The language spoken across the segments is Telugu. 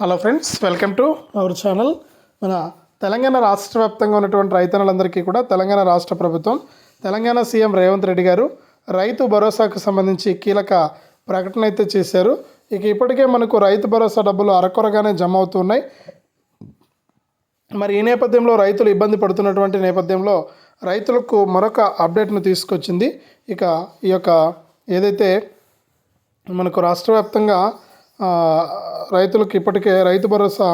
Hello friends welcome to our channel మన తెలంగాణ రాష్ట్ర వ్యాప్తంగా ఉన్నటువంటి రైతన్నలందరికీ కూడా తెలంగాణ రాష్ట్ర ప్రభుత్వం తెలంగాణ సీఎం రేవంత్ రెడ్డి గారు రైతు భరోసాకు సంబంధించి కీలక ప్రకటన అయితే చేశారు. ఇక ఇప్పటికే మనకు రైతు భరోసా డబ్బులు అరకొరగానే జమ అవుతున్నాయి మరి ఈ నేపథ్యంలో రైతులు ఇబ్బంది పడుతున్నటువంటి నేపథ్యంలో రైతులకు మరొక అప్డేట్ను తీసుకొచ్చింది. ఇక ఈ యొక్క ఏదైతే మనకు రాష్ట్ర వ్యాప్తంగా రైతులకు ఇప్పటికే రైతు భరోసా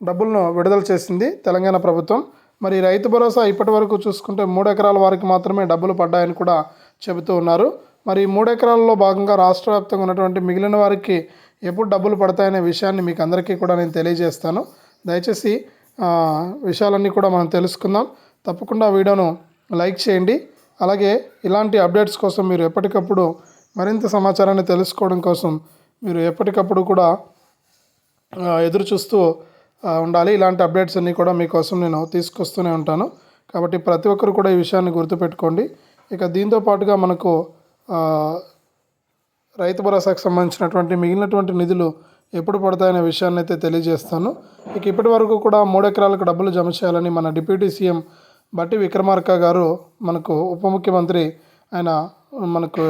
డబ్బులను విడుదల చేసింది తెలంగాణ ప్రభుత్వం. మరి రైతు భరోసా ఇప్పటి వరకు చూసుకుంటే మూడు ఎకరాల వారికి మాత్రమే డబ్బులు పడ్డాయని కూడా చెబుతూ ఉన్నారు. మరి మూడు ఎకరాల్లో భాగంగా రాష్ట్ర వ్యాప్తంగా ఉన్నటువంటి మిగిలిన వారికి ఎప్పుడు డబ్బులు పడతాయనే విషయాన్ని మీకు అందరికీ కూడా నేను తెలియజేస్తాను. దయచేసి విషయాలన్నీ కూడా మనం తెలుసుకుందాం. తప్పకుండా వీడియోను లైక్ చేయండి. అలాగే ఇలాంటి అప్డేట్స్ కోసం మీరు ఎప్పటికప్పుడు మరింత సమాచారాన్ని తెలుసుకోవడం కోసం మీరు ఎప్పటికప్పుడు కూడా ఎదురు చూస్తూ ఉండాలి. ఇలాంటి అప్డేట్స్ అన్నీ కూడా మీకోసం నేను తీసుకొస్తూనే ఉంటాను. కాబట్టి ప్రతి ఒక్కరు కూడా ఈ విషయాన్ని గుర్తుపెట్టుకోండి. ఇక దీంతో పాటుగా మనకు రైతు భరోసాకు సంబంధించినటువంటి మిగిలినటువంటి నిధులు ఎప్పుడు పడతాయనే విషయాన్ని అయితే తెలియజేస్తాను. ఇక ఇప్పటి వరకు కూడా మూడు ఎకరాలకు డబ్బులు జమ చేయాలని మన డిప్యూటీ సీఎం బట్టి విక్రమార్క గారు మనకు ఉప ముఖ్యమంత్రి ఆయన మనకు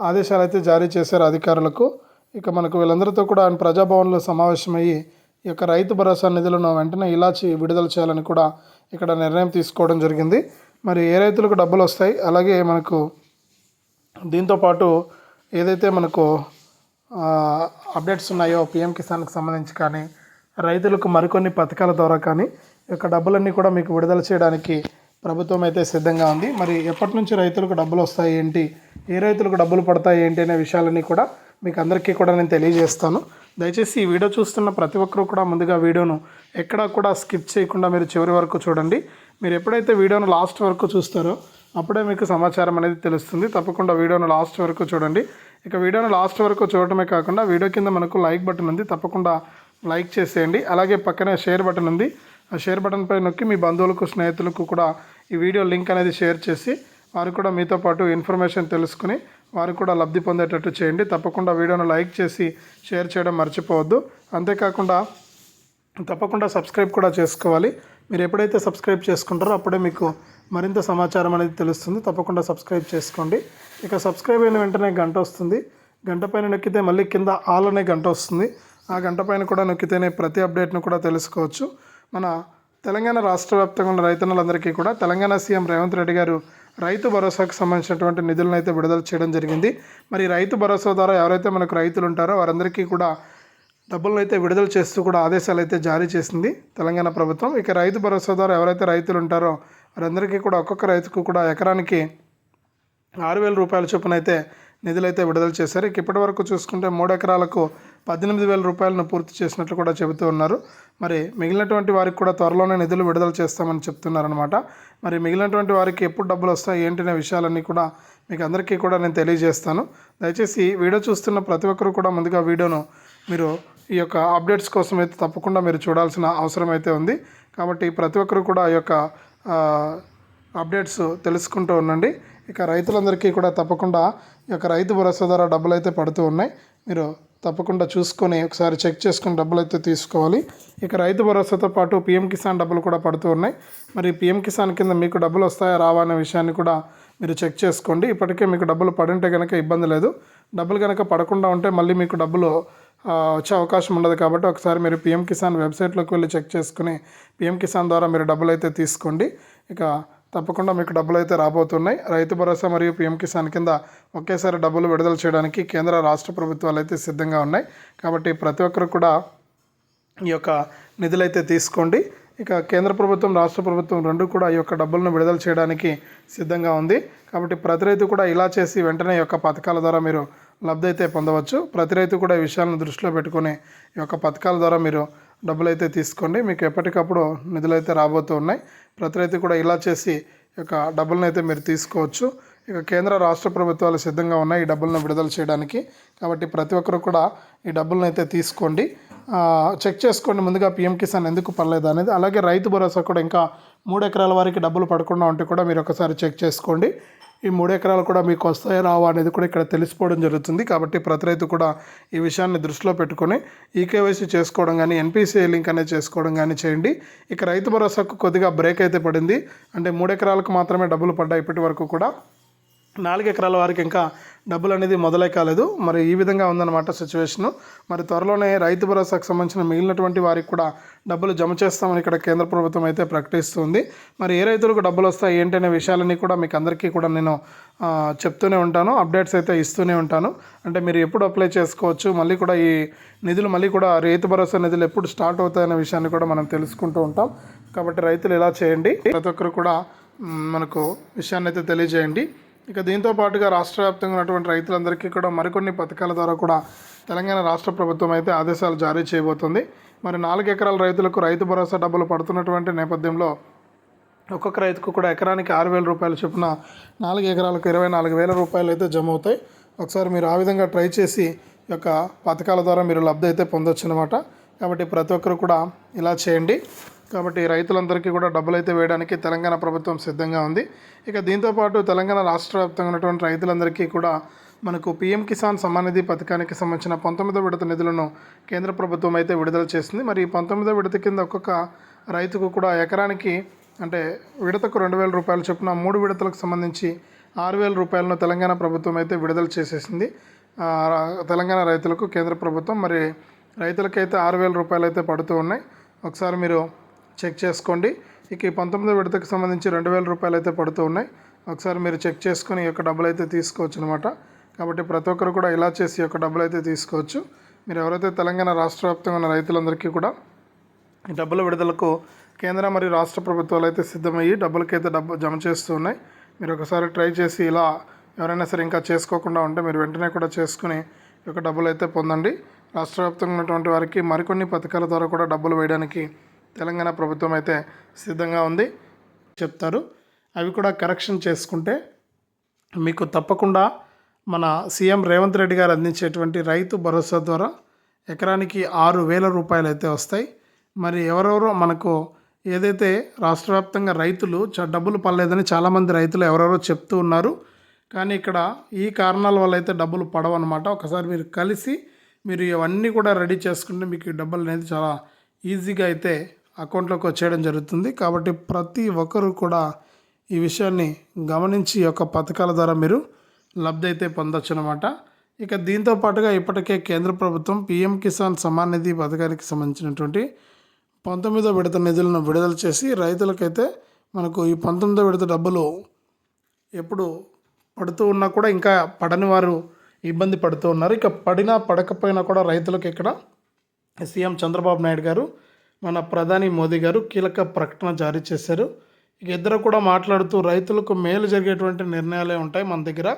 ఆదేశాలు అయితే జారీ చేశారు అధికారులకు. ఇక మనకు వీళ్ళందరితో కూడా ఆయన ప్రజాభవన్లో సమావేశమయ్యి ఈ యొక్క రైతు భరోసా నిధులను వెంటనే ఇలాచి విడుదల చేయాలని కూడా ఇక్కడ నిర్ణయం తీసుకోవడం జరిగింది. మరి ఏ రైతులకు డబ్బులు వస్తాయి? అలాగే మనకు దీంతో పాటు ఏదైతే మనకు అప్డేట్స్ ఉన్నాయో పిఎం కిసాన్కి సంబంధించి కానీ రైతులకు మరికొన్ని పథకాల ద్వారా కానీ ఈ యొక్క డబ్బులన్నీ కూడా మీకు విడుదల చేయడానికి ప్రభుత్వం అయితే సిద్ధంగా ఉంది. మరి ఎప్పటి నుంచి రైతులకు డబ్బులు వస్తాయి ఏంటి? ఏ రైతులకు డబ్బులు పడతాయి ఏంటి అనే విషయాలన్నీ కూడా మీకు అందరికీ కూడా నేను తెలియజేస్తాను. దయచేసి ఈ వీడియో చూస్తున్న ప్రతి ఒక్కరూ కూడా ముందుగా వీడియోను ఎక్కడా కూడా స్కిప్ చేయకుండా మీరు చివరి వరకు చూడండి. మీరు ఎప్పుడైతే వీడియోను లాస్ట్ వరకు చూస్తారో అప్పుడే మీకు సమాచారం అనేది తెలుస్తుంది. తప్పకుండా వీడియోను లాస్ట్ వరకు చూడండి. ఇక వీడియోను లాస్ట్ వరకు చూడటమే కాకుండా వీడియో కింద మనకు లైక్ బటన్ ఉంది. తప్పకుండా లైక్ చేసేయండి. అలాగే పక్కనే షేర్ బటన్ ఉంది. ఆ షేర్ బటన్ పై నొక్కి మీ బంధువులకు స్నేహితులకు కూడా ఈ వీడియో లింక్ అనేది షేర్ చేసి వారు కూడా మీతో పాటు ఇన్ఫర్మేషన్ తెలుసుకుని వారు కూడా లబ్ధి పొందేటట్టు చేయండి. తప్పకుండా వీడియోను లైక్ చేసి షేర్ చేయడం మర్చిపోవద్దు. అంతేకాకుండా తప్పకుండా సబ్స్క్రైబ్ కూడా చేసుకోవాలి. మీరు ఎప్పుడైతే సబ్స్క్రైబ్ చేసుకుంటారో అప్పుడే మీకు మరింత సమాచారం అనేది తెలుస్తుంది. తప్పకుండా సబ్స్క్రైబ్ చేసుకోండి. ఇక సబ్స్క్రైబ్ అయిన వెంటనే గంట వస్తుంది. గంట పైన నొక్కితే మళ్ళీ కింద ఆల్ అనే గంట వస్తుంది. ఆ గంట పైన కూడా నొక్కితేనే ప్రతి అప్డేట్ను కూడా తెలుసుకోవచ్చు. మన తెలంగాణ రాష్ట్ర వ్యాప్తంగా ఉన్న రైతన్నలందరికీ కూడా తెలంగాణ సీఎం రేవంత్ రెడ్డి గారు రైతు భరోసాకు సంబంధించినటువంటి నిధులను అయితే విడుదల చేయడం జరిగింది. మరి రైతు భరోసా ద్వారా ఎవరైతే మనకు రైతులు ఉంటారో వారందరికీ కూడా డబ్బులను అయితే విడుదల చేస్తూ కూడా ఆదేశాలు అయితే జారీ చేసింది తెలంగాణ ప్రభుత్వం. ఇక రైతు భరోసా ద్వారా ఎవరైతే రైతులు ఉంటారో వారందరికీ కూడా ఒక్కొక్క రైతుకు కూడా ఎకరానికి ఆరు వేల రూపాయల చొప్పున అయితే నిధులైతే విడుదల చేశారు. ఇక ఇప్పటి వరకు చూసుకుంటే మూడు ఎకరాలకు పద్దెనిమిది వేల రూపాయలను పూర్తి చేసినట్లు కూడా చెబుతూ ఉన్నారు. మరి మిగిలినటువంటి వారికి కూడా త్వరలోనే నిధులు విడుదల చేస్తామని చెప్తున్నారనమాట మరి మిగిలినటువంటి వారికి ఎప్పుడు డబ్బులు వస్తాయి ఏంటనే విషయాలన్నీ కూడా మీకు అందరికీ కూడా నేను తెలియజేస్తాను. దయచేసి వీడియో చూస్తున్న ప్రతి ఒక్కరు కూడా ముందుగా వీడియోను మీరు ఈ యొక్క అప్డేట్స్ కోసం అయితే తప్పకుండా మీరు చూడాల్సిన అవసరం అయితే ఉంది. కాబట్టి ప్రతి ఒక్కరు కూడా ఈ యొక్క అప్డేట్స్ తెలుసుకుంటూ ఉండండి. ఇక రైతులందరికీ కూడా తప్పకుండా ఈ యొక్క రైతు భరోసా ద్వారా డబ్బులు అయితే పడుతూ ఉన్నాయి. మీరు తప్పకుండా చూసుకొని ఒకసారి చెక్ చేసుకుని డబ్బులు అయితే తీసుకోవాలి. ఇక రైతు భరోసాతో పాటు పిఎం కిసాన్ డబ్బులు కూడా పడుతూ ఉన్నాయి. మరి పిఎం కిసాన్ కింద మీకు డబ్బులు వస్తాయా రావా అనే విషయాన్ని కూడా మీరు చెక్ చేసుకోండి. ఇప్పటికే మీకు డబ్బులు పడింటే కనుక ఇబ్బంది లేదు. డబ్బులు కనుక పడకుండా ఉంటే మళ్ళీ మీకు డబ్బులు వచ్చే అవకాశం ఉండదు కాబట్టి ఒకసారి మీరు పిఎం కిసాన్ వెబ్సైట్లోకి వెళ్ళి చెక్ చేసుకుని పిఎం కిసాన్ ద్వారా మీరు డబ్బులు అయితే తీసుకోండి. ఇక తప్పకుండా మీకు డబ్బులు అయితే రాబోతున్నాయి. రైతు భరోసా మరియు పీఎం కిసాన్ కింద ఒకేసారి డబ్బులు విడుదల చేయడానికి కేంద్ర రాష్ట్ర ప్రభుత్వాలు అయితే సిద్ధంగా ఉన్నాయి. కాబట్టి ప్రతి ఒక్కరు కూడా ఈ యొక్క నిధులైతే తీసుకోండి. ఇక కేంద్ర ప్రభుత్వం రాష్ట్ర ప్రభుత్వం రెండు కూడా ఈ యొక్క డబ్బులను విడుదల చేయడానికి సిద్ధంగా ఉంది. కాబట్టి ప్రతి రైతు కూడా ఇలా చేసి వెంటనే ఈ యొక్క పథకాల ద్వారా మీరు లబ్ధి అయితే పొందవచ్చు. ప్రతి రైతు కూడా ఈ విషయాలను దృష్టిలో పెట్టుకొని ఈ యొక్క పథకాల ద్వారా మీరు డబ్బులు అయితే తీసుకోండి. మీకు ఎప్పటికప్పుడు నిధులు అయితే రాబోతూ ఉన్నాయి. ప్రతి రైతు కూడా ఇలా చేసి ఒక యొక్క డబ్బులను అయితే మీరు తీసుకోవచ్చు. ఇక కేంద్ర రాష్ట్ర ప్రభుత్వాలు సిద్ధంగా ఉన్నాయి ఈ డబ్బులను విడుదల చేయడానికి. కాబట్టి ప్రతి ఒక్కరు కూడా ఈ డబ్బులను అయితే తీసుకోండి చెక్ చేసుకోండి ముందుగా పిఎం కిసాన్ ఎందుకు పర్లేదు అనేది. అలాగే రైతు భరోసా కూడా ఇంకా మూడు ఎకరాల వారికి డబ్బులు పడకుండా ఉంటే కూడా మీరు ఒకసారి చెక్ చేసుకోండి. ఈ మూడు ఎకరాలు కూడా మీకు వస్తాయా రావా అనేది కూడా ఇక్కడ తెలిసిపోవడం జరుగుతుంది. కాబట్టి ప్రతి రైతు కూడా ఈ విషయాన్ని దృష్టిలో పెట్టుకొని ఈకేవైసీ చేసుకోవడం కానీ ఎన్పిసిఐ లింక్ అనేది చేసుకోవడం కానీ చేయండి. ఇక రైతు భరోసాకు కొద్దిగా బ్రేక్ అయితే పడింది. అంటే మూడు ఎకరాలకు మాత్రమే డబ్బులు పడ్డాయి ఇప్పటి వరకు కూడా. నాలుగు ఎకరాల వారికి ఇంకా డబ్బులు అనేది మొదలై కాలేదు. మరి ఈ విధంగా ఉందన్నమాట సిచ్యువేషను. మరి త్వరలోనే రైతు భరోసాకు సంబంధించిన మిగిలినటువంటి వారికి కూడా డబ్బులు జమ చేస్తామని ఇక్కడ కేంద్ర ప్రభుత్వం అయితే ప్రకటిస్తుంది. మరి ఏ రైతులకు డబ్బులు వస్తాయి ఏంటనే విషయాలన్నీ కూడా మీకు అందరికీ కూడా నేను చెప్తూనే ఉంటాను. అప్డేట్స్ అయితే ఇస్తూనే ఉంటాను. అంటే మీరు ఎప్పుడు అప్లై చేసుకోవచ్చు మళ్ళీ కూడా ఈ నిధులు మళ్ళీ కూడా రైతు భరోసా నిధులు ఎప్పుడు స్టార్ట్ అవుతాయనే విషయాన్ని కూడా మనం తెలుసుకుంటూ ఉంటాం. కాబట్టి రైతులు ఇలా చేయండి. ప్రతి ఒక్కరు కూడా మనకు విషయాన్ని అయితే తెలియజేయండి. ఇక దీంతో పాటుగా రాష్ట్ర వ్యాప్తంగా ఉన్నటువంటి రైతులందరికీ కూడా మరికొన్ని పథకాల ద్వారా కూడా తెలంగాణ రాష్ట్ర ప్రభుత్వం అయితే ఆదేశాలు జారీ చేయబోతుంది. మరి నాలుగు ఎకరాల రైతులకు రైతు భరోసా డబ్బులు పడుతున్నటువంటి నేపథ్యంలో ఒక్కొక్క రైతుకు కూడా ఎకరానికి ఆరు వేల రూపాయలు చొప్పున నాలుగు ఎకరాలకు ఇరవై నాలుగు వేల రూపాయలు అయితే జమ అవుతాయి. ఒకసారి మీరు ఆ విధంగా ట్రై చేసి ఈ యొక్క పథకాల ద్వారా మీరు లబ్ధి అయితే పొందొచ్చు అనమాట కాబట్టి ప్రతి ఒక్కరు కూడా ఇలా చేయండి. కాబట్టి రైతులందరికీ కూడా డబ్బులు అయితే వేయడానికి తెలంగాణ ప్రభుత్వం సిద్ధంగా ఉంది. ఇక దీంతోపాటు తెలంగాణ రాష్ట్ర వ్యాప్తంగా ఉన్నటువంటి రైతులందరికీ కూడా మనకు పీఎం కిసాన్ సమ్మాన్ నిధి పథకానికి సంబంధించిన పంతొమ్మిదో విడత నిధులను కేంద్ర ప్రభుత్వం అయితే విడుదల చేసింది. మరి ఈ పంతొమ్మిదో విడత కింద ఒక్కొక్క రైతుకు కూడా ఎకరానికి అంటే విడతకు రెండు వేల రూపాయల చొప్పున మూడు విడతలకు సంబంధించి ఆరు వేల రూపాయలను తెలంగాణ ప్రభుత్వం అయితే విడుదల చేసేసింది. తెలంగాణ రైతులకు కేంద్ర ప్రభుత్వం. మరి రైతులకైతే ఆరు వేల రూపాయలు అయితే పడుతూ ఉన్నాయి. ఒకసారి మీరు చెక్ చేసుకోండి. ఇక ఈ పంతొమ్మిదో విడతకు సంబంధించి రెండు వేల రూపాయలు అయితే పడుతూ ఉన్నాయి. ఒకసారి మీరు చెక్ చేసుకొని ఈ యొక్క డబ్బులు అయితే తీసుకోవచ్చు అనమాట కాబట్టి ప్రతి ఒక్కరు కూడా ఇలా చేసి ఈ యొక్క డబ్బులు అయితే తీసుకోవచ్చు. మీరు ఎవరైతే తెలంగాణ రాష్ట్ర వ్యాప్తంగా ఉన్న రైతులందరికీ కూడా ఈ డబ్బుల విడుదలకు కేంద్ర మరియు రాష్ట్ర ప్రభుత్వాలు అయితే సిద్ధమయ్యి డబ్బులకైతే డబ్బు జమ చేస్తూ ఉన్నాయి. మీరు ఒకసారి ట్రై చేసి ఇలా ఎవరైనా సరే ఇంకా చేసుకోకుండా ఉంటే మీరు వెంటనే కూడా చేసుకుని ఈ యొక్క డబ్బులు అయితే పొందండి. రాష్ట్ర వ్యాప్తంగా ఉన్నటువంటి వారికి మరికొన్ని పథకాల ద్వారా కూడా డబ్బులు వేయడానికి తెలంగాణ ప్రభుత్వం అయితే సిద్ధంగా ఉంది చెప్తారు. అవి కూడా కరెక్షన్ చేసుకుంటే మీకు తప్పకుండా మన సీఎం రేవంత్ రెడ్డి గారు అందించేటువంటి రైతు భరోసా ద్వారా ఎకరానికి ఆరు వేల రూపాయలు అయితే వస్తాయి. మరి ఎవరెవరో మనకు ఏదైతే రాష్ట్ర వ్యాప్తంగా రైతులు చ డబ్బులు పడలేదని చాలామంది రైతులు ఎవరెవరో చెప్తూ ఉన్నారు. కానీ ఇక్కడ ఈ కారణాల వల్ల అయితే డబ్బులు పడవన్నమాట. ఒకసారి మీరు కలిసి మీరు ఇవన్నీ కూడా రెడీ చేసుకుంటే మీకు డబ్బులు అనేది చాలా ఈజీగా అయితే అకౌంట్లోకి వచ్చేయడం జరుగుతుంది. కాబట్టి ప్రతి ఒక్కరూ కూడా ఈ విషయాన్ని గమనించి ఒక యొక్క పథకాల ద్వారా మీరు లబ్ధి అయితే పొందొచ్చు అనమాట ఇక దీంతో పాటుగా ఇప్పటికే కేంద్ర ప్రభుత్వం పిఎం కిసాన్ సమాన్ నిధి పథకానికి సంబంధించినటువంటి పంతొమ్మిదో విడత నిధులను విడుదల చేసి రైతులకైతే మనకు ఈ పంతొమ్మిదో విడత డబ్బులు ఎప్పుడు పడుతూ ఉన్నా కూడా ఇంకా పడని వారు ఇబ్బంది పడుతూ ఉన్నారు. ఇక పడినా పడకపోయినా కూడా రైతులకు ఇక్కడ సీఎం చంద్రబాబు నాయుడు గారు మన ప్రధాని మోదీ గారు కీలక ప్రకటన జారీ చేశారు. ఇక ఇద్దరు కూడా మాట్లాడుతూ రైతులకు మేలు జరిగేటువంటి నిర్ణయాలే ఉంటాయి మన దగ్గర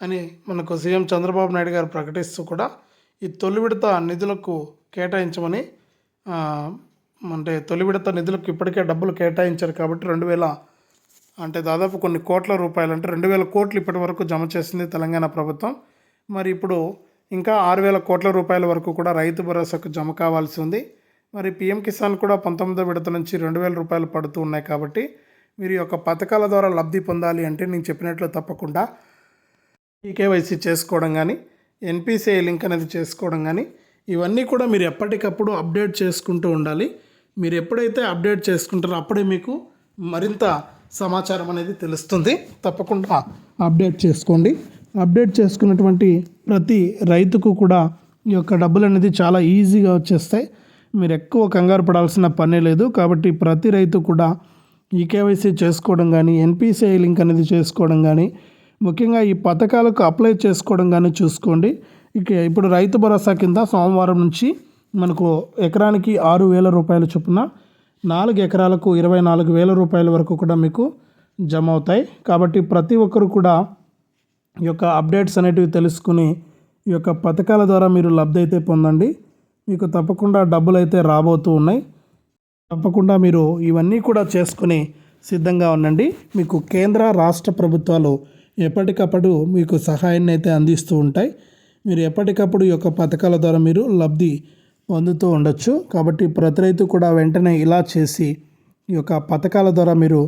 అని మనకు సీఎం చంద్రబాబు నాయుడు గారు ప్రకటిస్తూ కూడా ఈ తొలి విడత నిధులకు కేటాయించమని అంటే తొలి విడత నిధులకు ఇప్పటికే డబ్బులు కేటాయించారు కాబట్టి రెండు వేల అంటే దాదాపు కొన్ని కోట్ల రూపాయలు అంటే రెండు వేల కోట్లు ఇప్పటి వరకు జమ చేసింది తెలంగాణ ప్రభుత్వం. మరి ఇప్పుడు ఇంకా ఆరు వేల కోట్ల రూపాయల వరకు కూడా రైతు భరోసాకు జమ కావాల్సి ఉంది. మరి పిఎం కిసాన్ కూడా పంతొమ్మిదో విడత నుంచి రెండు వేల రూపాయలు పడుతూ ఉన్నాయి కాబట్టి మీరు ఈ యొక్క పథకాల ద్వారా లబ్ధి పొందాలి అంటే నేను చెప్పినట్లు తప్పకుండా ఈకేవైసీ చేసుకోవడం కానీ ఎన్పిసిఐ లింక్ అనేది చేసుకోవడం కానీ ఇవన్నీ కూడా మీరు ఎప్పటికప్పుడు అప్డేట్ చేసుకుంటూ ఉండాలి. మీరు ఎప్పుడైతే అప్డేట్ చేసుకుంటారో అప్పుడే మీకు మరింత సమాచారం అనేది తెలుస్తుంది. తప్పకుండా అప్డేట్ చేసుకోండి. అప్డేట్ చేసుకున్నటువంటి ప్రతి రైతుకు కూడా ఈ యొక్క డబ్బులు అనేది చాలా ఈజీగా వచ్చేస్తాయి. మీరు ఎక్కువ కంగారు పడాల్సిన పనే లేదు. కాబట్టి ప్రతి రైతు కూడా ఈ కేవైసీ చేసుకోవడం కానీ ఎన్పిసిఐ లింక్ అనేది చేసుకోవడం కానీ ముఖ్యంగా ఈ పథకాలకు అప్లై చేసుకోవడం కానీ చూసుకోండి. ఇక ఇప్పుడు రైతు భరోసా కింద సోమవారం నుంచి మనకు ఎకరానికి ఆరు వేల రూపాయల చొప్పున నాలుగు ఎకరాలకు ఇరవై నాలుగు వేల రూపాయల వరకు కూడా మీకు జమ అవుతాయి. కాబట్టి ప్రతి ఒక్కరు కూడా యొక్క అప్డేట్స్ అనేటివి తెలుసుకుని ఈ యొక్క పథకాల ద్వారా మీరు లబ్ధి అయితే పొందండి. మీకు తప్పకుండా డబ్బులు అయితే రాబోతూ ఉన్నాయి. తప్పకుండా మీరు ఇవన్నీ కూడా చేసుకుని సిద్ధంగా ఉండండి. మీకు కేంద్ర రాష్ట్ర ప్రభుత్వాలు ఎప్పటికప్పుడు మీకు సహాయాన్ని అయితే అందిస్తూ ఉంటాయి. మీరు ఎప్పటికప్పుడు ఈ యొక్క పథకాల ద్వారా మీరు లబ్ధి పొందుతూ ఉండొచ్చు. కాబట్టి ప్రతి రైతు కూడా వెంటనే ఇలా చేసి ఈ యొక్క పథకాల ద్వారా మీరు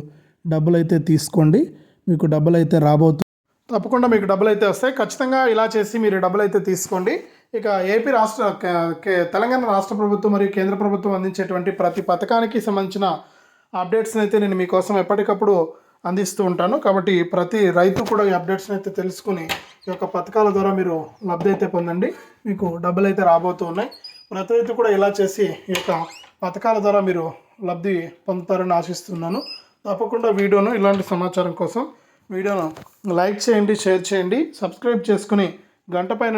డబ్బులు అయితే తీసుకోండి. మీకు డబ్బులు అయితే తప్పకుండా మీకు డబ్బులు అయితే వస్తాయి. ఖచ్చితంగా ఇలా చేసి మీరు డబ్బులు అయితే తీసుకోండి. ఇక ఏపీ రాష్ట్ర తెలంగాణ రాష్ట్ర ప్రభుత్వం మరియు కేంద్ర ప్రభుత్వం అందించేటువంటి ప్రతి పథకానికి సంబంధించిన అప్డేట్స్ని అయితే నేను మీకోసం ఎప్పటికప్పుడు అందిస్తూ ఉంటాను. కాబట్టి ప్రతి రైతు కూడా ఈ అప్డేట్స్ని అయితే తెలుసుకుని ఈ యొక్క పథకాల ద్వారా మీరు లబ్ధి అయితే పొందండి. మీకు డబ్బులు అయితే రాబోతూ ఉన్నాయి. ప్రతి రైతు కూడా ఇలా చేసి ఈ యొక్క పథకాల ద్వారా మీరు లబ్ధి పొందుతారని ఆశిస్తున్నాను. తప్పకుండా వీడియోను ఇలాంటి సమాచారం కోసం వీడియోను లైక్ చేయండి షేర్ చేయండి సబ్స్క్రైబ్ చేసుకుని గంట పైన